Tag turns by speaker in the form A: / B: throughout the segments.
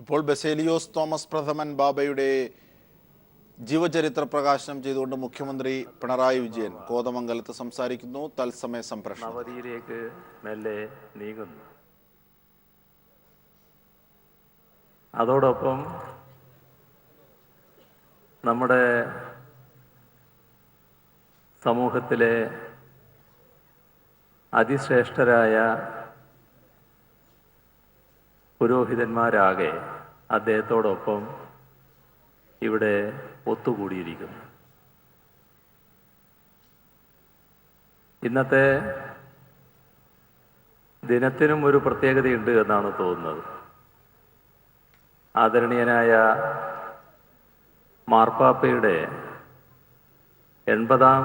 A: ഇപ്പോൾ ബസേലിയോസ് തോമസ് പ്രഥമൻ ബാബയുടെ ജീവചരിത്ര പ്രകാശനം ചെയ്തുകൊണ്ട് മുഖ്യമന്ത്രി പിണറായി വിജയൻ കോതമംഗലത്ത് സംസാരിക്കുന്നു. തത്സമയ സംപ്രേഷണം.
B: മെല്ലെ നീങ്ങുന്നു. അതോടൊപ്പം നമ്മുടെ സമൂഹത്തിലെ അതിശ്രേഷ്ഠരായ പുരോഹിതന്മാരാകെ അദ്ദേഹത്തോടൊപ്പം ഇവിടെ ഒത്തുകൂടിയിരിക്കുന്നു. ഇന്നത്തെ ദിനത്തിനും ഒരു പ്രത്യേകതയുണ്ട് എന്നാണ് തോന്നുന്നത്. ആദരണീയനായ മാർപ്പാപ്പയുടെ എൺപതാം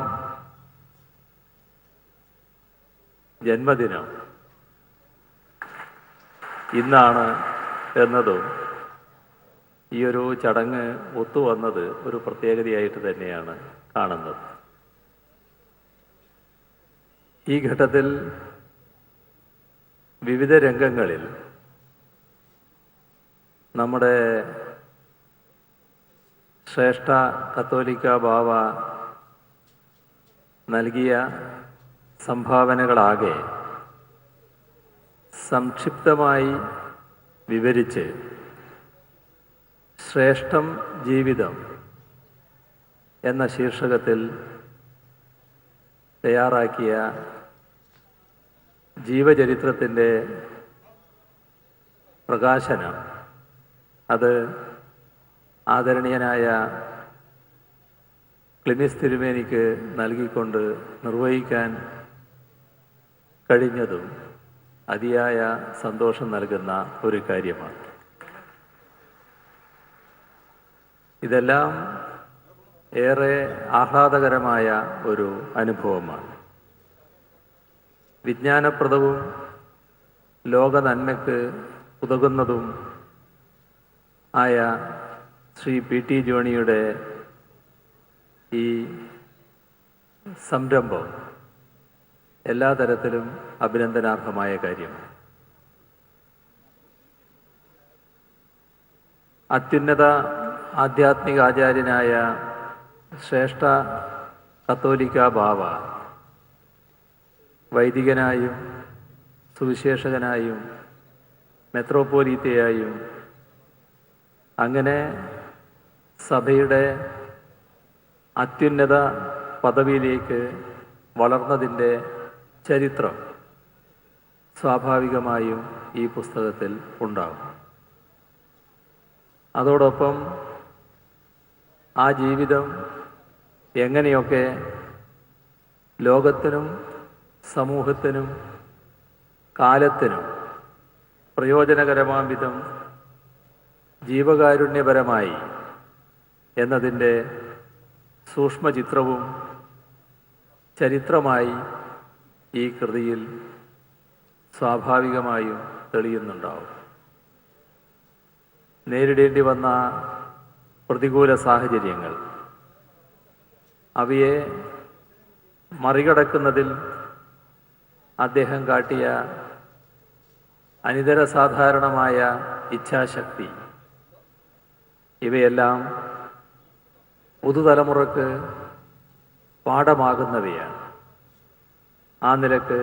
B: ജന്മദിനം ഇന്നാണ് എന്നതും ഈ ഒരു ചടങ്ങ് ഒത്തുവന്നത് ഒരു പ്രത്യേകതയായിട്ട് തന്നെയാണ് കാണുന്നത്. ഈ ഘട്ടത്തിൽ വിവിധ രംഗങ്ങളിൽ നമ്മുടെ ശ്രേഷ്ഠ കത്തോലിക്ക ബാവ നൽകിയ സംഭാവനകളാകെ സംക്ഷിപ്തമായി വിവരിച്ച് ശ്രേഷ്ഠം ജീവിതം എന്ന ശീർഷകത്തിൽ തയ്യാറാക്കിയ ജീവചരിത്രത്തിന്റെ പ്രകാശനം. അത് ആദരണീയനായ ക്ലിനിസ് തിരുമേനിക്ക് നൽകിക്കൊണ്ട് നിർവഹിക്കാൻ കഴിഞ്ഞതും അതിയായ സന്തോഷം നൽകുന്ന ഒരു കാര്യമാണ്. ഇതെല്ലാം ഏറെ ആഹ്ലാദകരമായ ഒരു അനുഭവമാണ്. വിജ്ഞാനപ്രദവും ലോക നന്മയ്ക്ക് ഉതകുന്നതും ആയ ശ്രീ പി ടി ജോണിയുടെ ഈ സംരംഭം എല്ലാ തരത്തിലും അഭിനന്ദനാർഹമായ കാര്യമാണ്. അത്യുന്നത ആധ്യാത്മിക ആചാര്യനായ ശ്രേഷ്ഠ കത്തോലിക്ക ബാവ വൈദികനായും സുവിശേഷകനായും മെത്രോപോലീത്തയായും അങ്ങനെ സഭയുടെ അത്യുന്നത പദവിയിലേക്ക് വളർന്നതിന്റെ ചരിത്രം സ്വാഭാവികമായും ഈ പുസ്തകത്തിൽ ഉണ്ടാകും. അതോടൊപ്പം ആ ജീവിതം എങ്ങനെയൊക്കെ ലോകത്തിനും സമൂഹത്തിനും കാലത്തിനും പ്രയോജനകരമാം വിധം ജീവകാരുണ്യപരമായി എന്നതിന്റെ സൂക്ഷ്മചിത്രവും ചരിത്രമായി ഈ കൃതിയിൽ സ്വാഭാവികമായും തെളിയുന്നുണ്ടാവും. നേരിടേണ്ടി വന്ന പ്രതികൂല സാഹചര്യങ്ങൾ അവയെ മറികടക്കുന്നതിൽ അദ്ദേഹം കാട്ടിയ അനിതര സാധാരണമായ ഇച്ഛാശക്തി ഇവയെല്ലാം പുതുതലമുറക്ക് പാഠമാകുന്നവയാണ്. ആ നിലയ്ക്ക്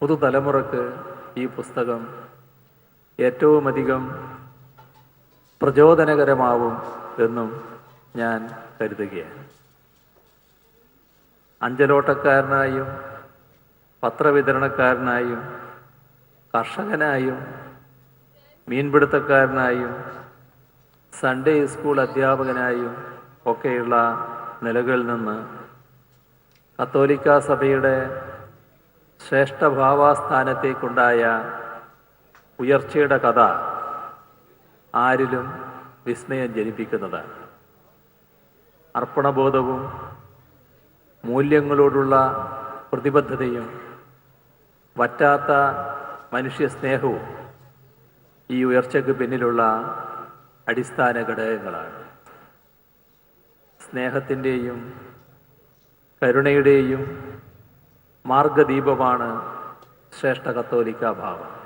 B: പുതുതലമുറക്ക് ഈ പുസ്തകം ഏറ്റവുമധികം പ്രചോദനകരമാവും എന്നും ഞാൻ കരുതുകയാണ്. അഞ്ചലോട്ടക്കാരനായും പത്രവിതരണക്കാരനായും കർഷകനായും മീൻപിടുത്തക്കാരനായും സൺഡേ സ്കൂൾ അധ്യാപകനായും ഒക്കെയുള്ള നിലകളിൽ നിന്ന് കത്തോലിക്ക സഭയുടെ ശ്രേഷ്ഠഭാവാസ്ഥാനത്തേക്കുണ്ടായ ഉയർച്ചയുടെ കഥ ആരിലും വിസ്മയം ജനിപ്പിക്കുന്നതാണ് അർപ്പണബോധവും മൂല്യങ്ങളോടുള്ള പ്രതിബദ്ധതയും വറ്റാത്ത മനുഷ്യസ്നേഹവും ഈ ഉയർച്ചയ്ക്ക് പിന്നിലുള്ള അടിസ്ഥാന ഘടകങ്ങളാണ്. സ്നേഹത്തിന്റെയും കരുണയുടെയും മാർഗദീപമാണ് ശ്രേഷ്ഠ കത്തോലിക്ക ഭാവം.